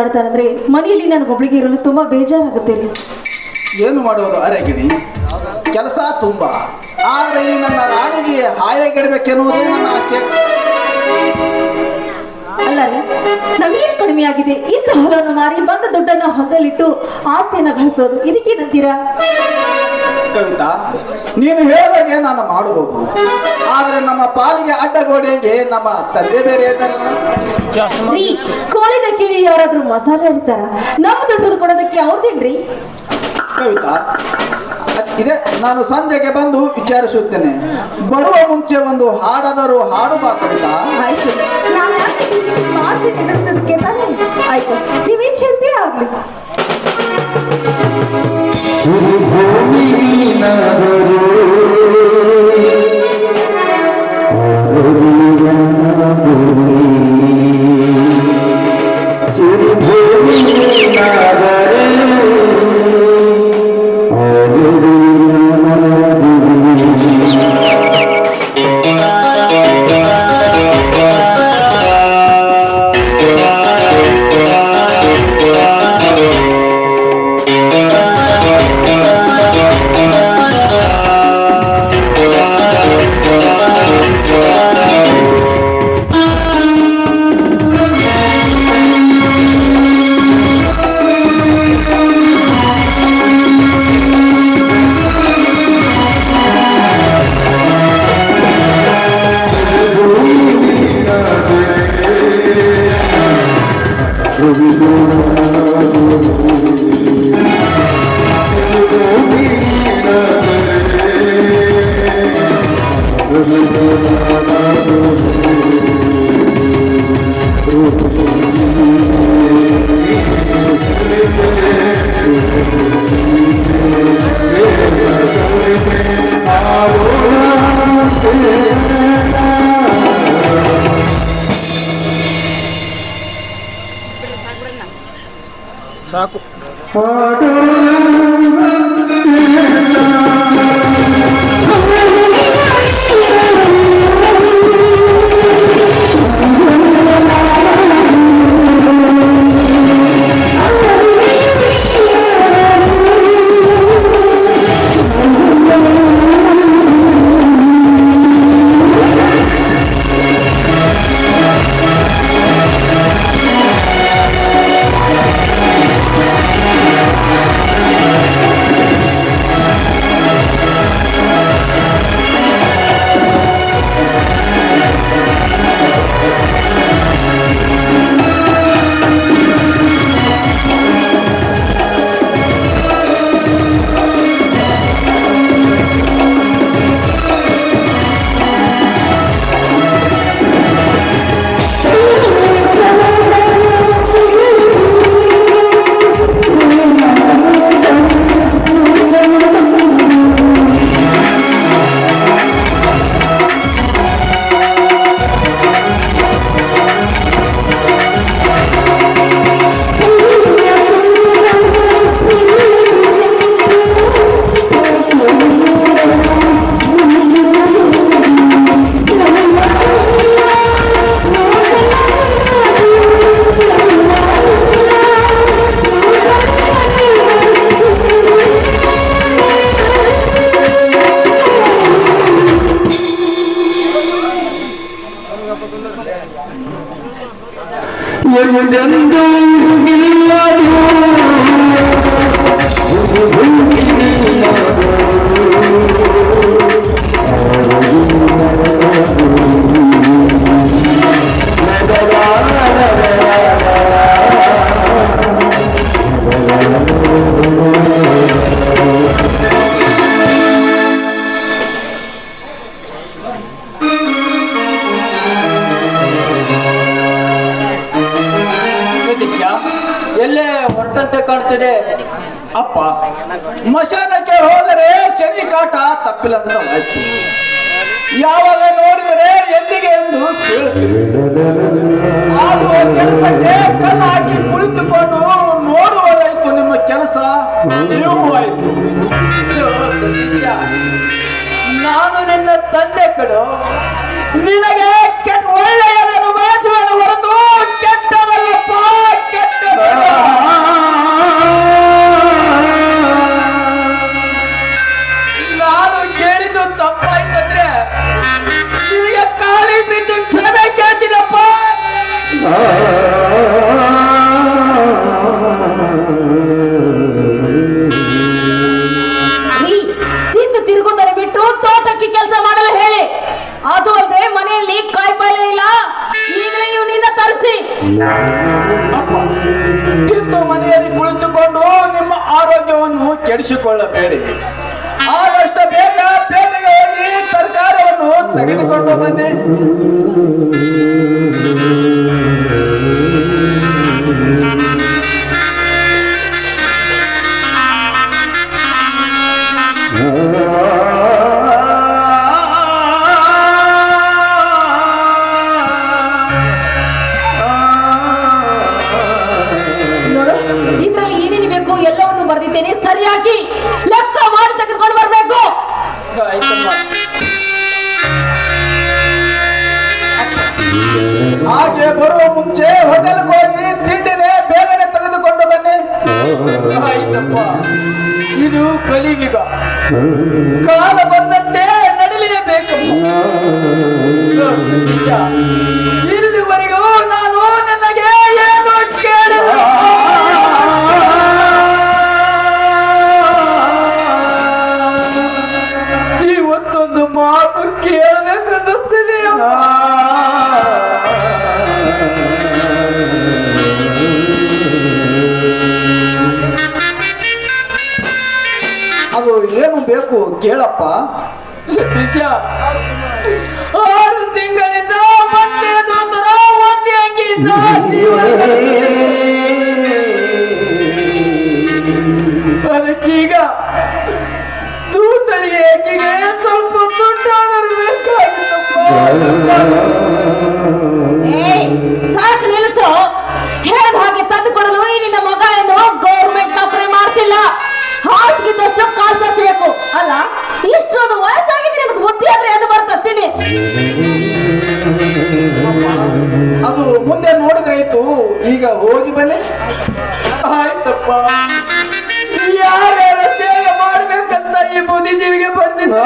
ಆಡ್ತಾರಂದ್ರೆ ಮನೆಯಲ್ಲಿ ನನಗೊಬ್ಳಿಗೆ ಇರಲು ತುಂಬಾ ಬೇಜಾರಾಗುತ್ತೆ ರೀ. ಏನು ಮಾಡುವುದು ಅರೆಗಿಣಿ ಕೆಲಸ ತುಂಬಾ. ಆದರೆ ಈ ನನ್ನ ರಾಣಿಗೆ ಹಾಯಾಗಿಡಬೇಕೆನ್ನುವುದೇ ನನ್ನ ಆಸೆ. ಅಲ್ಲ ರೀ ನಮಗೇನು ಕಡಿಮೆ ಆಗಿದೆ? ಈ ಸಹಲವನ್ನು ಮಾರಿ ಬಂದ ದುಡ್ಡನ್ನ ಹೊಲದಲ್ಲಿಟ್ಟು ಆಸ್ತಿಯನ್ನ ಗಳಿಸೋದು ಇದಕ್ಕೇನಂತೀರಾ? ಕವಿತಾ ನೀನು ಹೇಳಿದಾಗೆ ನಾನು ಮಾಡಬಹುದು ಆದರೆ ನಮ್ಮ ಪಾಲಿಗೆ ಅಡ್ಡಗೋಡೆಗೆ ನಮ್ಮ ತಂದೆ ಬೇರೆ ಇದ್ದಾರೆ. ಕೋಳಿನ ಕಿಳಿ ಯಾರಾದ್ರೂ ಮಸಾಲೆ ಅಂತಾರ ನಮ್ಮ ದುಡ್ಡು ಕೊಡೋದಕ್ಕೆ ಅವ್ರದೇನ್ರಿ? ಕವಿತಾ ಇದೆ ನಾನು ಸಂಜೆಗೆ ಬಂದು ವಿಚಾರಿಸುತ್ತೇನೆ. ಬರುವ ಮುಂಚೆ ಒಂದು ಹಾಡಾದರೂ ಹಾಡು ಬಾ ಕವಿತಾ. ಆಯ್ತು. ಆಯ್ತು ನೀವೇನ್ ಚಿಂತೆ ಆಗ್ಲಿ? ಸಾಕು ಎಂದೆಂದೂ ಇಲ್ಲದು ಎಲ್ಲೇ ಹೊರಟಂತೆ ಕಾಣ್ತಿದೆ. ಅಪ್ಪ ಮಶಾನಕ್ಕೆ ಹೋದರೆ ಶನಿ ಕಾಟ ತಪ್ಪಿಲ್ಲಂತಾಯ್ತು ಯಾವಾಗ ನೋಡಿದರೆ ಎಲ್ಲಿಗೆ ಎಂದು ಕೇಳುತ್ತೀವಿ. ಆಗುವ ಕೆಲಸಕ್ಕೆ ಕಲ್ಲು ಹಾಕಿ ಕುಳಿತುಕೊಂಡು ನೋಡುವುದಾಯ್ತು ನಿಮ್ಮ ಕೆಲಸ. ನೀವು ಆಯ್ತು ನಾನು ನಿನ್ನ ತಂದೆ ಕಡು ನಿನಗೆ ಕೆಟ್ಟ ಒಳ್ಳೆಯದನ್ನು ಬಯಸುವೆನು ಹೊರತು ತರಕಾರವನ್ನು ತೆಗೆದುಕೊಂಡು ಹಾಗೆ ಬರುವ ಮುಂಚೆ ಹೋಟೆಲ್ಗೆ ಹೋಗಿ ತಿಂಡಿನೇ ಬೇಗನೆ ತೆಗೆದುಕೊಂಡು ಬನ್ನಿ. ಇದು ಕಲಿಯುಗ. ಕಾಲ ಬಂದಂತೆ ನಡಲೇಬೇಕಮ್ಮ ಬೇಕು ಕೇಳಪ್ಪ. ಸತೀಶ. ಆರು ತಿಂಗಳಿಂದ ಮತ್ತೆ ಅದಕ್ಕೀಗ ಸ್ವಲ್ಪ ದುಡ್ಡಾದರೂ ಹಾಸಿಗಿದ್ದಷ್ಟು ಕಾಸು ಚಾಚಬೇಕು. ಅಲ್ಲ ಇಷ್ಟೊಂದು ವಯಸ್ಸಾಗಿದೆ ನಿನಗೆ ಬುದ್ಧಿ ಆದ್ರೆ ಏನು ಬರ್ತತ್ತೀನಿ ಅದು ಮುಂದೆ ನೋಡಿದ್ರೆ ಇತ್ತು ಈಗ ಹೋಗಿ ಬನ್ನಿ. ಆಯ್ತಪ್ಪ. ಯಾರ್ಯಾರ ಸೇವೆ ಮಾಡ್ಬೇಕಂತ ಈ ಬುದ್ಧಿಜೀವಿಗೆ ಬರ್ತಿದ್ದ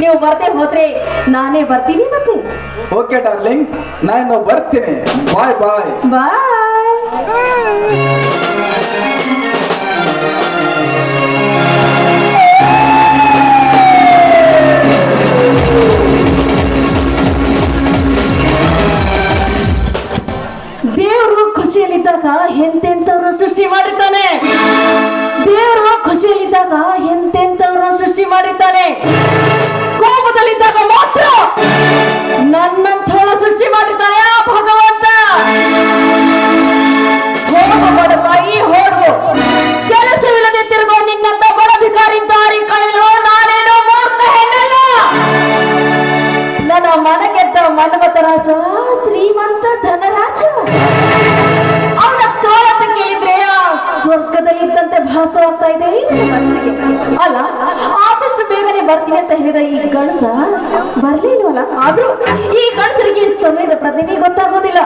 ನೀವು ಬರ್ದೇ ಹೋದ್ರೆ ನಾನೇ ಬರ್ತೀನಿ ಮತ್ತೆ. ಓಕೆ ಡಾರ್ಲಿಂಗ್ ನಾನು ಬರ್ತೀನಿ. ಬಾಯ್ ಬಾಯ್ ಬಾಯ್ ದೇವರು ಖುಷಿಯಲ್ಲಿದ್ದಾಗ ಎಂತೆಂತವ್ರ ಸೃಷ್ಟಿ ಮಾಡಿರ್ತಾನೆ? ದೇವರು ಖುಷಿಯಲ್ಲಿದ್ದಾಗ ಎಂತೆಂತವ್ರ ಸೃಷ್ಟಿ ಮಾಡಿರ್ತಾನೆ? ಆಗ್ತಾ ಇದೆ? ಅಲ್ಲ, ಆದಷ್ಟು ಬೇಗನೆ ಬರ್ತೀನಿ ಅಂತ ಹೇಳಿದ ಈ ಗಣಸ ಬರ್ಲಿಲ್ವಲ್ಲ ಆದ್ರೂ ಈ ಗಣಸರಿಗೆ ಸಮಯದ ಪ್ರತಿನಿಧಿ ಗೊತ್ತಾಗೋದಿಲ್ಲ.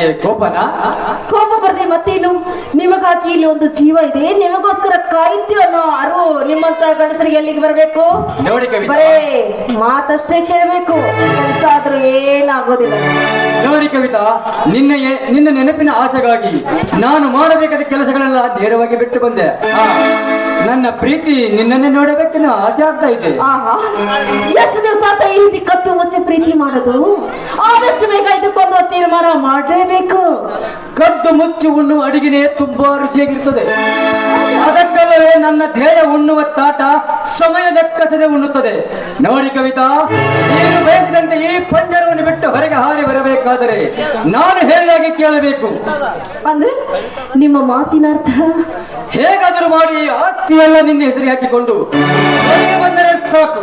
ಯಾಕೆ ಕೋಪನ? ಕೋಪ ಬರ್ದೆ ಮತ್ತೇನು? ನಿಮಗಾಗಿ ಇಲ್ಲಿ ಒಂದು ಜೀವ ಇದೆ. ನಿಮಗೋಸ್ಕರ ಕಾಯ್ತು ಅನ್ನೋ ಅರಿವು ನಿಮ್ಮಂತ ಗಂಡಸರಿಗೆ ಎಲ್ಲಿಗೆ ಬರಬೇಕು? ನೋಡಿ ಕವಿತಾ. ಬರೇ ಮಾತಷ್ಟೇ ಕೇಳಬೇಕು. ಕೆಲಸ ಆದ್ರೂ ಏನಾಗೋದಿಲ್ಲ. ನೋಡಿ ಕವಿತಾ ನಿನ್ನ ಎ- ನಿನ್ನ ನೆನಪಿನ ಆಸೆಗಾಗಿ ನಾನು ಮಾಡಬೇಕಾದ ಕೆಲಸಗಳೆಲ್ಲ ನೇರವಾಗಿ ಬಿಟ್ಟು ಬಂದೆ. ಆ, ನನ್ನ ಪ್ರೀತಿ ನಿನ್ನನ್ನೇ ನೋಡಬೇಕೆನ್ನೋ ಆಸೆ ಆಗ್ತಾ ಇದೆ. ಆಹಾ ಎಷ್ಟು ಆತ ಈ ರೀತಿ ಕತ್ತು ಮುಚ್ಚಿ ಪ್ರೀತಿ ಮಾಡೋದು? ಆದಷ್ಟು ಬೇಗ ಇದಕ್ಕೊಂದು ತೀರ್ಮಾನ ಮಾಡಲೇಬೇಕು. ಕದ್ದು ಮುಚ್ಚಿ ಉಣ್ಣುವ ಅಡಿಗೆನೇ ತುಂಬಾ ರುಚಿಯಾಗಿರ್ತದೆ ಅದಕ್ಕಲ್ಲವೇ ನನ್ನ ಧ್ಯೇಯ ಉಣ್ಣುವ ತಾಟ ಸಮಯ ಲೆಕ್ಕಸದೆ ಉಣ್ಣುತ್ತದೆ. ನೋಡಿ ಕವಿತಾ ನೀನು ಬಯಸಿದಂತೆ ಈ ಪಂಜರವನ್ನು ಬಿಟ್ಟು ಹೊರಗೆ ಹಾರಿ ಬರಬೇಕಾದರೆ ನಾನು ಹೇಳಿದಾಗೆ ಕೇಳಬೇಕು. ಅಂದ್ರೆ ನಿಮ್ಮ ಮಾತಿನ ಅರ್ಥ? ಹೇಗಾದರೂ ಮಾಡಿ ಆಸ್ತಿಯೆಲ್ಲ ನಿನ್ನ ಹೆಸರಿ ಹಾಕಿಕೊಂಡು ಬಂದರೆ ಸಾಕು.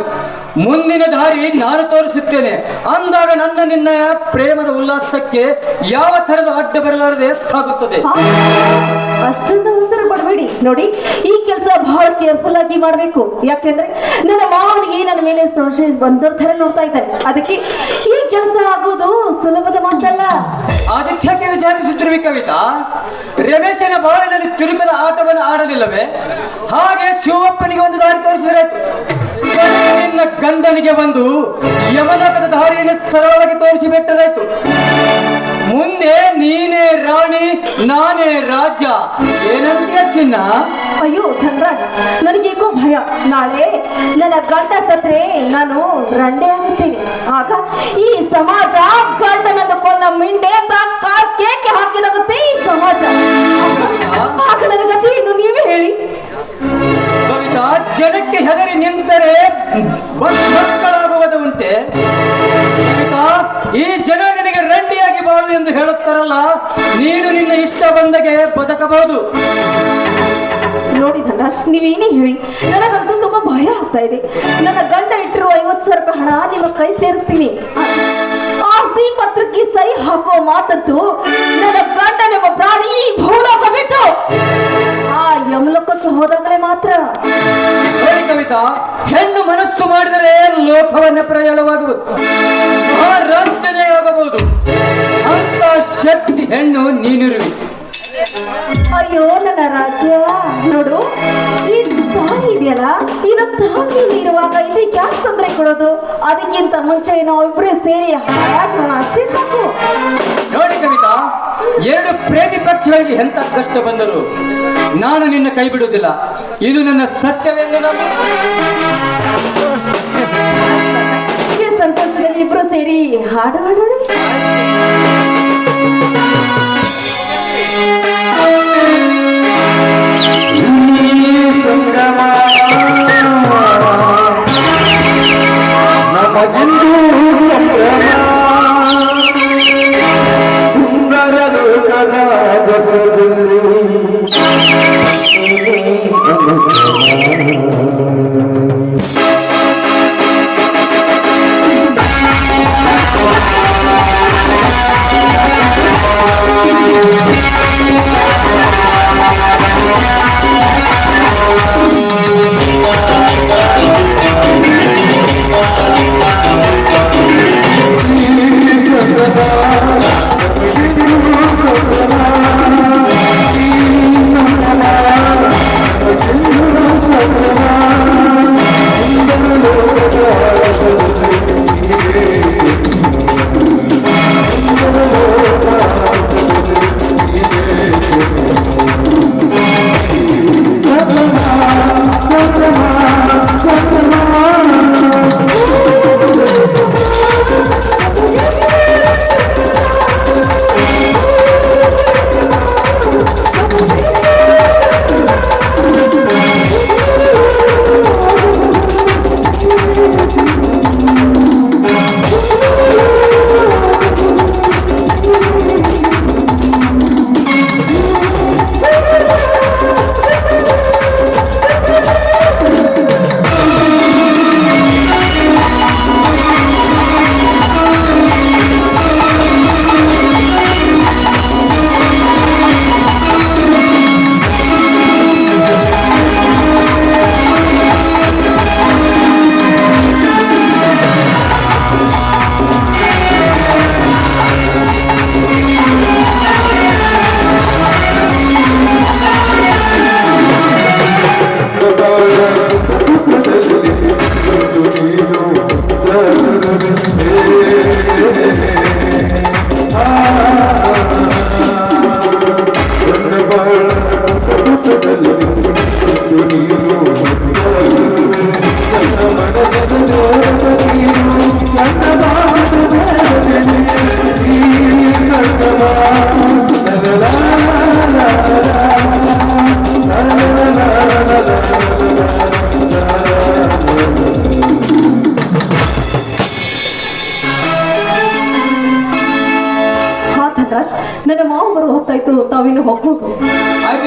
ಮುಂದಿನ ದಾರಿ ನಾನು ತೋರಿಸುತ್ತೇನೆ. ಅಂದಾಗ ನನ್ನ ನಿನ್ನ ಪ್ರೇಮದ ಉಲ್ಲಾಸಕ್ಕೆ ಯಾವ ತರದ ಅಡ್ಡ ಬರಲಾರದೆ ಸಾಗುತ್ತದೆ? ಅಷ್ಟೊಂದು ಅವಸರ ಪಡಬೇಡಿ. ನೋಡಿ ಈ ಕೆಲಸ ಬಹಳ ಕೇರ್ಫುಲ್ ಆಗಿ ಮಾಡಬೇಕು. ಯಾಕೆಂದ್ರೆ ನನ್ನ ಮಾವನಿಗೆ ನನ್ನ ಮೇಲೆ ಸಂಶಯ ಬಂದವ್ರ ತರ ನೋಡ್ತಾ ಇದ್ದಾರೆ. ಅದಕ್ಕೆ ಈ ಕೆಲಸ ಆಗೋದು ಸುಲಭದ ಮಾತಲ್ಲ. ಆದಿತ್ಯಕ್ಕೆ ವಿಚಾರಿಸುತ್ತಿರುವೆ ಕವಿತಾ ರಮೇಶನ ಬಾಳಿನಲ್ಲಿ ತಿರುಕದ ಆಟವನ್ನು ಆಡಲಿಲ್ಲವೇ? ಹಾಗೆ ಶಿವಪ್ಪನಿಗೆ ಒಂದು ದಾರಿ ತೋರಿಸಿದ್ರಾಯ್ತು ನಿನ್ನ ಗಂಡನಿಗೆ ಬಂದು ಯಮನಾಥದ ದಾರಿಯನ್ನು ಸರಳವಾಗಿ ತೋರಿಸಿ ಬಿಟ್ಟರಾಯ್ತು ಮುಂದೆ ನೀನೇ ರಾಣಿ ನಾನೇ ರಾಜ್ಯ ಏನಂತೀಯ ಚಿನ್ನ? ಅಯ್ಯೋ ಧನರಾಜ್ ನನಗೇಕೋ ಭಯ. ನಾಳೆ ನನ್ನ ಗಂಡ ಸತ್ರೆ ನಾನು ರಂಡೆ ಆಗುತ್ತೇನೆ ಆಗ ಈ ಸಮಾಜ ಗಂಡನನ್ನು ಕೊಂದ ಮಿಂಡೆ ಅಂತ ಕಾ- ಕೇಕೆ ಹಾಕಿರಗುತ್ತೆ ಈ ಸಮಾಜ. ಆಗ ನನ್ನ ಗತಿ ಏನು ನೀವೇ ಹೇಳಿ. ಜನಕ್ಕೆ ಹೆದರಿ ನಿಂತರೆ ಬಸ್ ಮಕ್ಕಳಾಗುವುದು ಉಂಟೆ. ಈ ಜನ ನಿನಗೆ ರಂಡಿಯಾಗಿ ಬಾಳು ಎಂದು ಹೇಳುತ್ತಾರಲ್ಲ, ನೀನು ನಿನ್ನ ಇಷ್ಟ ಬಂದಗೆ ಬದುಕಬಹುದು. ನೋಡಿ ಧನರಾಜ್ ನೀವೇನೇ ಹೇಳಿ, ನನಗಂತೂ ತುಂಬಾ ಭಯ ಆಗ್ತಾ ಇದೆ. ನನ್ನ ಗಂಡ ಇಟ್ಟಿರುವ ಐವತ್ತು ಸಾವಿರ ರೂಪಾಯಿ ಹಣ ನಿಮ್ಮ ಕೈ ಸೇರಿಸ್ತೀನಿ. ಆಸ್ತಿ ಪತ್ರಕ್ಕೆ ಸಹಿ ಹಾಕುವ ಮಾತದ್ದು ನನ್ನ ಗಂಡ, ನಿಮ್ಮ ಪ್ರಾಣಿ ಭೂಲೋಕ ಬಿಟ್ಟು ಹೆಣ್ಣು ಮನಸ್ಸು ಮಾಡಿದರೆ ಲೋಕವನ್ನ ಪ್ರಯಾಣವಾಗುವುದು? ಆಗಬಹುದು. ಅಂತ ಶಕ್ತಿ ಹೆಣ್ಣು ನೀನಿರುವಿ. ಅಯ್ಯೋ ನನ್ನ ರಾಜ ನೋಡು ಈ ತಾಯಿ ಇದೆಯಲ್ಲ? ಇದು ತಾಯಿ ಇರುವಾಗ ಇದಕ್ಕೆ ಯಾಕೆ ತೊಂದರೆ ಕೊಡೋದು? ಅದಕ್ಕಿಂತ ಮುಂಚೆ ನಾವಿಬ್ರು ಸೇರಿ ಹಾಯಾಗೋಣ ಅಷ್ಟೇ ಸಾಕು. ನೋಡಿ ಕವಿತಾ ಎರಡು ಪ್ರೇಮಿ ಪಕ್ಷಗಳಿಗೆ ಎಂತ ಕಷ್ಟ ಬಂದರು ನಾನು ನಿನ್ನ ಕೈ ಬಿಡುವುದಿಲ್ಲ. ಇದು ನನ್ನ ಸತ್ಯವೆಂದು ನಾನು ಈ ಸಂತೋಷದಲ್ಲಿ ಇಬ್ರು ಸೇರಿ ಹಾಡು ಹಾಡೋಣ. ಸಂಗಮ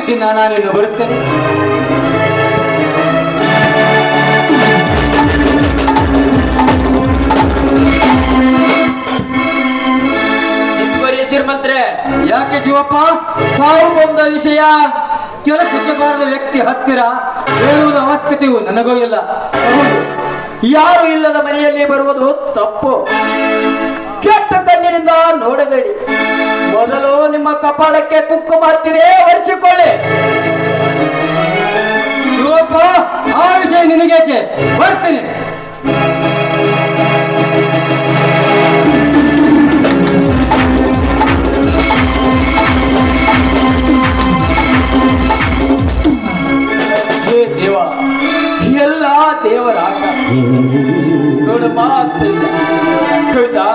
ಚಿನ್ನ ನಾನಿನ್ನು ಬರುತ್ತೇನೆ. ಶ್ರೀಮಂತ್ರೆ ಯಾಕೆ ಶಿವಪ್ಪ? ತಾವು ಬಂದ ವಿಷಯ ಕೆಲಸಕ್ಕೆ ಬಾರದ ವ್ಯಕ್ತಿ ಹತ್ತಿರ ಹೇಳುವುದು ಅವಶ್ಯಕತೆಯು ನನಗೂ ಇಲ್ಲ. ಯಾರು ಇಲ್ಲದ ಮನೆಯಲ್ಲಿ ಬರುವುದು ತಪ್ಪು. ಕೆಟ್ಟ ಕಣ್ಣಿನಿಂದ ನೋಡಬೇಡಿ. ಕಪಾಳಕ್ಕೆ ಕುಂಕುಮ ಹತ್ತಿರೇ ಒರೆಸಿಕೊಳ್ಳಿ. ಶಿವಪ್ಪ ಆ ವಿಷಯ ನಿನಗೇಕೆ? ಬರ್ತೀನಿ. ದೇವ ಎಲ್ಲ ದೇವರ ಆಟ. ನೋಡಮ್ಮ ಕವಿತಾ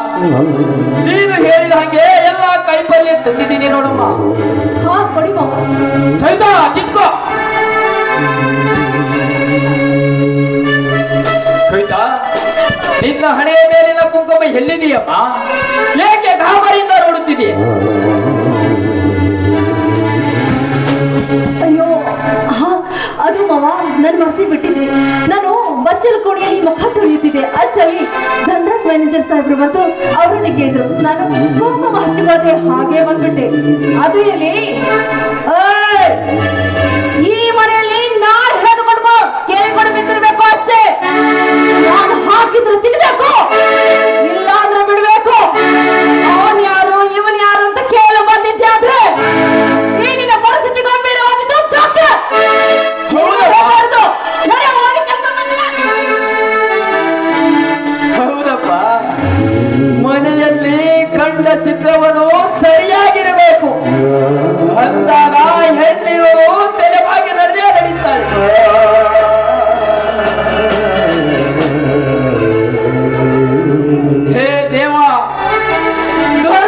ನೀನು ಹೇಳಿದ ಹಾಗೆ ಎಲ್ಲ ಕೈಪಲ್ಲಿ ತಂದಿದ್ದೀನಿ ನೋಡಮ್ಮ. ಹಾ ಕೊಡಿ ಮಾವ. ಸವಿತಾ ಕಿತ್ಕೋ. ಕವಿತಾ ನಿನ್ನ ಹಣೆಯ ಮೇಲಿನ ಕುಂಕುಮ ಎಲ್ಲಿದೆಯಮ್ಮ? ಏಕೆ ಗಾಬರಿಯಿಂದ ನೋಡುತ್ತಿದೆ ಅಯ್ಯೋ ಹಾ ಅದು ಮಾವ ನಾನು ಮರ್ತಿ ಬಿಟ್ಟಿದೆ. ನಾನು ಬಚ್ಚಲ ಕೋಣೆಯಲ್ಲಿ ಮುಖ ತೊಳೆಯುತ್ತಿದ್ದೆ. ಅಷ್ಟರಲ್ಲಿ ಧನರಾಜ್ ಮ್ಯಾನೇಜರ್ ಸಾಹೇಬ್ರು ಬಂತು ಅವರನ್ನ ಕೇಳಿದ್ರು. ನಾನು ಕುಂಕುಮ ಹಚ್ಚಿಕೊಳ್ಳದೆ ಹಾಗೆ ಬಂದ್ಬಿಟ್ಟೆ. ಅದು ಎಲ್ಲಿ ಏಯ್! ধরে